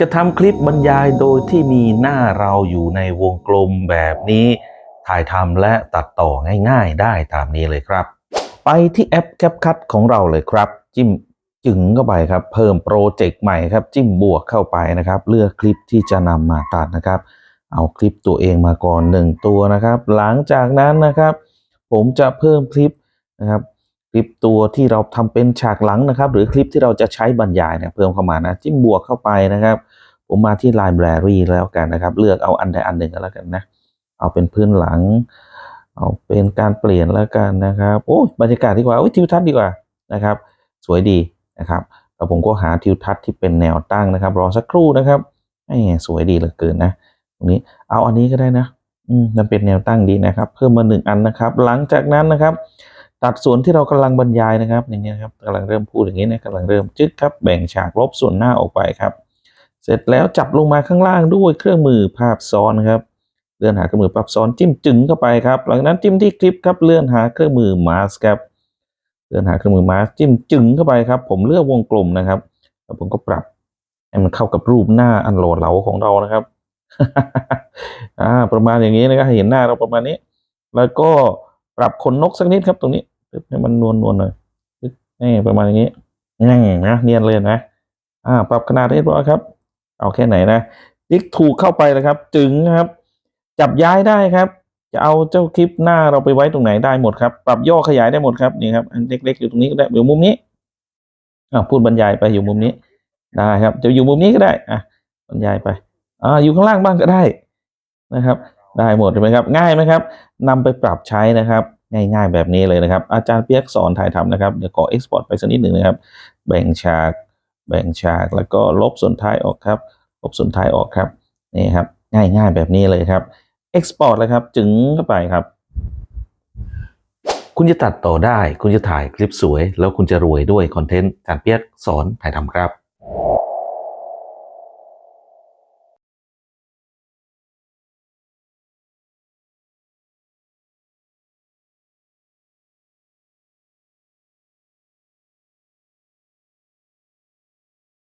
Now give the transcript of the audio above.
จะทำคลิปบรรยายโดยที่มีหน้าเราอยู่ในวงกลมแบบนี้ ถ่ายทำและตัดต่อง่ายๆได้ตามนี้เลยครับ ไปที่แอป CapCut ของเราเลยครับ จิ้มจึงเข้าไปครับ เพิ่มโปรเจกต์ใหม่ครับ จิ้มบวกเข้าไปนะครับ เลือกคลิปที่จะนำมาตัดนะครับ เอาคลิปตัวเองมาก่อนหนึ่งตัวนะครับ หลังจากนั้นนะครับ ผมจะเพิ่มคลิปนะครับ ลิปตัวที่เราทำเป็นฉากหลังนะครับ หรือคลิปที่เราจะใช้บรรยายเนี่ยเพิ่มเข้ามานะ จิ้มบวกเข้าไปนะครับ ผมมาที่ Library แล้วกันนะครับ เลือกเอาอันใดอันหนึ่งก็แล้วกันนะ เอาเป็นพื้นหลัง เอาเป็นการเปลี่ยนแล้วกันนะครับโอ้บรรยากาศดีกว่าโอ้ทิวทัศน์ดีกว่านะครับ สวยดีนะครับแล้วผมก็หาทิวทัศน์ที่เป็นแนวตั้งนะครับ รอสักครู่นะครับแหมสวยดีเหลือเกินนะ ตรงนี้เอาอันนี้ก็ได้นะ อืมมันเป็นแนวตั้งดีนะครับ เพิ่มมาหนึ่งอันนะครับ หลังจากนั้นนะครับ ตัดส่วนที่เรากำลังบรรยายนะครับ อย่างนี้ครับกำลังเริ่มพูดอย่างนี้นะกำลังเริ่มจึ๊กครับแบ่งฉากลบส่วนหน้าออกไปครับ เสร็จแล้วจับลงมาข้างล่างด้วยเครื่องมือภาพซ้อนครับเลื่อนหาเครื่องมือปรับซ้อนจิ้มจึงเข้าไปครับ หลังจากนั้นจิ้มที่คลิปครับเลื่อนหาเครื่องมือมาสครับเลื่อนหาเครื่องมือมาสจิ้มจึงเข้าไปครับ ผมเลือกวงกลมนะครับแล้วผมก็ปรับให้มันเข้ากับรูปหน้าอันโหลเหลาของเรานะครับอ่าประมาณอย่างนี้นะครับเห็นหน้าเราประมาณนี้ แล้วก็ ปรับขนนกสักนิดครับตรงนี้ปึ๊บให้มันนวลนวลๆหน่อยนี่ประมาณอย่างนี้นั่งนะเนียนเลยนะอ่า ปรับขนาดเรียบร้อยครับ เอาแค่ไหนนะติ๊กถูกเข้าไปเลยครับ จึงครับ จับย้ายได้ครับ จะเอาเจ้าคลิปหน้าเราไปไว้ตรงไหนได้หมดครับ ปรับย่อขยายได้หมดครับนี่ครับอันเล็กๆอยู่ตรงนี้ก็ได้อยู่มุมนี้อ่าพูดบรรยายไปอยู่มุมนี้ได้ครับ จะอยู่มุมนี้ก็ได้อะบรรยายไปอ่าอยู่ข้างล่างบ้างก็ได้นะครับ ได้หมดใช่ไหมครับ ง่ายไหมครับนำไปปรับใช้นะครับ ง่ายๆแบบนี้เลยนะครับ อาจารย์เปียกสอนถ่ายทำนะครับ เดี๋ยวขอ export ไปสักนิดหนึ่งนะครับ แบ่งฉาก แบ่งฉาก แล้วก็ลบส่วนท้ายออกครับ ลบส่วนท้ายออกครับ นี่ครับ ง่ายๆแบบนี้เลยครับ export เลยครับ จึงเข้าไปครับ คุณจะตัดต่อได้ คุณจะถ่ายคลิปสวย แล้วคุณจะรวยด้วยคอนเทนต์อาจารย์เปียกสอนถ่ายทำครับ